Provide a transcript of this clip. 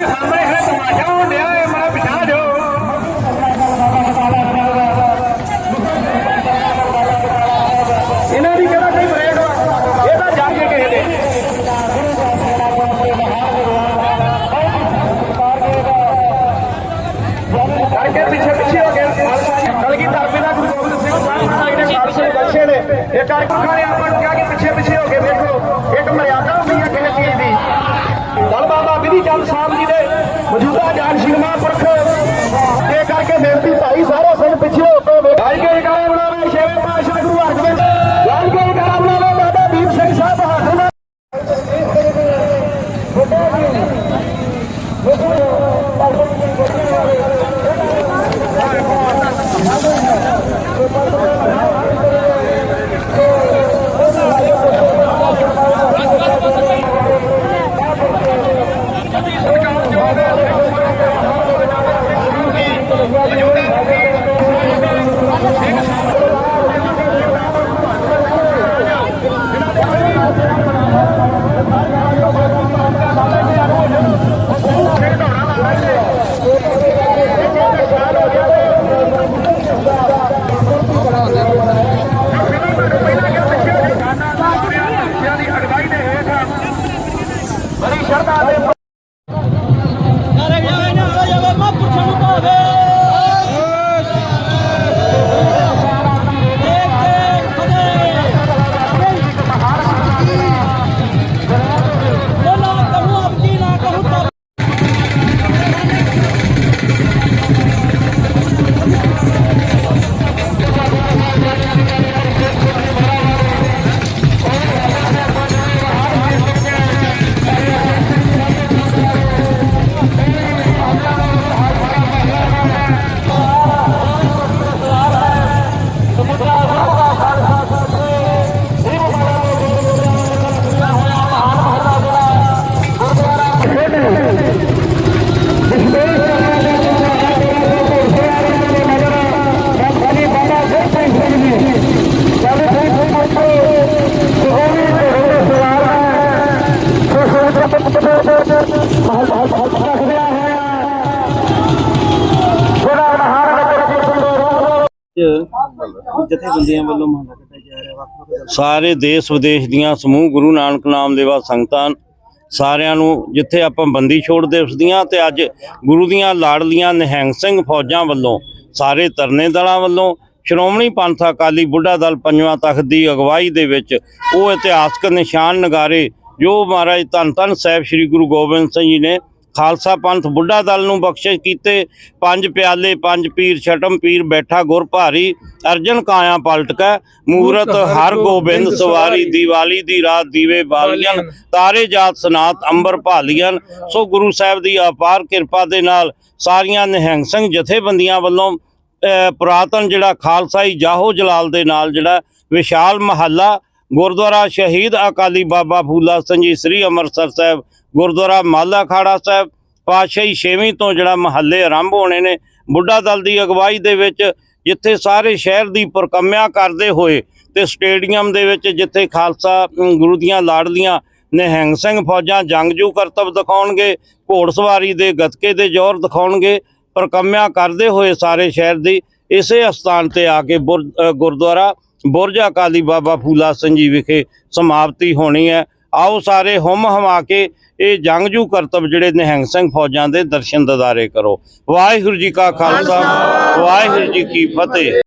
ਸਾਹਮਣੇ ਹੈ ਤਮਾਸ਼ਾ ਹੋਣ ਡਿਆ ਏ ਮੈਂ ਪਿਛਾ ਜੋ ਇਹਨਾਂ ਦੀ ਕਿਹੜਾ ਕੋਈ ਬ੍ਰੇਕ ਇਹ ਤਾਂ ਜਾਣ ਕੇ ਕਿਸੇ ਦੇ। ਕਰਕੇ ਪਿੱਛੇ ਪਿੱਛੇ ਹੋ ਗਏ। ਕਲਗੀ ਤਰਫੇ ਦਾ ਗੁਰੂ ਗੋਬਿੰਦ ਸਿੰਘ ਸਾਹਿਬ ਮਹਾਰਾਜ ਨੇ ਖਾਲਸੇ ਦੇ ਬਖਸ਼ੇ ਨੇ। ਇਹ ਕਾਰਕੁਨਾਂ ਨੇ ਆਪਾਂ ਨੂੰ ਕਿਹਾ ਕਿ ਪਿੱਛੇ ਪਿੱਛੇ ਹੋ ਕੇ ਦੇਖੋ। ਬਾਬਾ ਸਾਹਿਬ ਜੀ ਦੇ Yeah. ਜਥੇਬੰਦੀਆਂ ਵੱਲੋਂ ਮਹੱਲਾ ਕੱਟਿਆ ਜਾ ਰਿਹਾ ਵੱਖ ਵੱਖ ਸਾਰੇ ਦੇਸ਼ ਵਿਦੇਸ਼ ਦੀਆਂ ਸਮੂਹ ਗੁਰੂ ਨਾਨਕ ਨਾਮ ਲੈਵਾ ਸੰਗਤਾਂ ਸਾਰਿਆਂ ਨੂੰ ਜਿੱਥੇ ਆਪਾਂ ਬੰਦੀ ਛੋੜ ਦਿਵਸ ਦੀਆਂ ਤੇ ਅੱਜ ਗੁਰੂ ਦੀਆਂ ਲਾੜਲੀਆਂ ਨਿਹੰਗ ਸਿੰਘ ਫੌਜਾਂ ਵੱਲੋਂ, ਸਾਰੇ ਤਰਨੇ ਦਲਾਂ ਵੱਲੋਂ, ਸ਼੍ਰੋਮਣੀ ਪੰਥ ਅਕਾਲੀ ਬੁੱਢਾ ਦਲ ਪੰਜਵਾਂ ਤਖਤ ਦੀ ਅਗਵਾਈ ਦੇ ਵਿੱਚ ਉਹ ਇਤਿਹਾਸਕ ਨਿਸ਼ਾਨ ਨਗਾਰੇ ਜੋ ਮਹਾਰਾਜ ਧੰਨ ਧੰਨ ਸਾਹਿਬ ਸ੍ਰੀ ਗੁਰੂ ਗੋਬਿੰਦ ਸਿੰਘ ਜੀ ਨੇ ਖਾਲਸਾ ਪੰਥ ਬੁੱਢਾ ਦਲ ਨੂੰ ਬਖਸ਼ਿਸ਼ ਕੀਤੇ। ਪੰਜ ਪਿਆਲੇ ਪੰਜ ਪੀਰ ਛਟਮ ਪੀਰ ਬੈਠਾ ਗੁਰ ਭਾਰੀ ਅਰਜਨ ਕਾਇਆ ਪਲਟ ਕੈ ਮੂਰਤ ਹਰ ਗੋਬਿੰਦ ਸਵਾਰੀ ਦੀਵਾਲੀ ਦੀ ਰਾਤ ਦੀਵੇ ਬਾਲੀਆਂ ਤਾਰੇ ਜਾਤ ਸਨਾਤ ਅੰਬਰ ਭਾਲੀਆਂ। ਸੋ ਗੁਰੂ ਸਾਹਿਬ ਦੀ ਅਪਾਰ ਕਿਰਪਾ ਦੇ ਨਾਲ ਸਾਰੀਆਂ ਨਿਹੰਗ ਸਿੰਘ ਜਥੇਬੰਦੀਆਂ ਵੱਲੋਂ ਪੁਰਾਤਨ ਜਿਹੜਾ ਖਾਲਸਾਈ ਜਾਹੋ ਜਲਾਲ ਦੇ ਨਾਲ ਜਿਹੜਾ ਵਿਸ਼ਾਲ ਮਹੱਲਾ ਗੁਰਦੁਆਰਾ ਸ਼ਹੀਦ ਅਕਾਲੀ ਬਾਬਾ ਫੂਲਾ ਸਿੰਘ ਜੀ ਸ੍ਰੀ ਅੰਮ੍ਰਿਤਸਰ ਸਾਹਿਬ ਗੁਰਦੁਆਰਾ ਮਾਲਾ ਖਾੜਾ ਸਾਹਿਬ, ਪਾਤਸ਼ਾਹੀ ਛੇਵੀਂ ਤੋਂ ਜਿਹੜਾ ਮਹੱਲੇ ਆਰੰਭ ਹੋਣੇ ਨੇ, ਬੁੱਢਾ ਦਲ ਦੀ ਅਗਵਾਈ ਦੇ ਵਿੱਚ ਜਿੱਥੇ ਸਾਰੇ ਸ਼ਹਿਰ ਦੀ ਪਰਕਮਿਆ ਕਰਦੇ ਹੋਏ ਤੇ ਸਟੇਡੀਅਮ ਦੇ ਵਿੱਚ ਜਿੱਥੇ ਖਾਲਸਾ ਗੁਰੂ ਦੀਆਂ ਲਾੜਲੀਆਂ ਨਿਹੰਗ ਸਿੰਘ ਫੌਜਾਂ, ਜੰਗਜੂ ਕਰਤੱਵ ਦਿਖਾਉਣਗੇ ਘੋੜਸਵਾਰੀ ਦੇ ਗੱਤਕੇ ਦੇ ਜ਼ੋਰ ਦਿਖਾਉਣਗੇ, ਪਰਕੰਮਿਆ ਕਰਦੇ ਹੋਏ ਸਾਰੇ ਸ਼ਹਿਰ ਦੀ ਇਸੇ ਸਥਾਨ ਤੇ ਆ ਕੇ ਬੁਰ- ਗੁਰਦੁਆਰਾ ਬੁਰਜ ਅਕਾਲੀ ਬਾਬਾ ਫੂਲਾ ਸਿੰਘ ਜੀ ਵਿਖੇ ਸਮਾਪਤੀ ਹੋਣੀ ਹੈ। ਆਓ ਸਾਰੇ ਹੁਮ ਹਮਾ ਕੇ ਇਹ ਜੰਗਜੂ ਕਰਤੱਵ ਜਿਹੜੇ ਨਿਹੰਗ ਸਿੰਘ ਫੌਜਾਂ ਦੇ ਦਰਸ਼ਨ ਦਿਦਾਰੇ ਕਰੋ। ਵਾਹਿਗੁਰੂ ਜੀ ਕਾ ਖਾਲਸਾ। ਵਾਹਿਗੁਰੂ ਜੀ ਕੀ ਫਤਿਹ।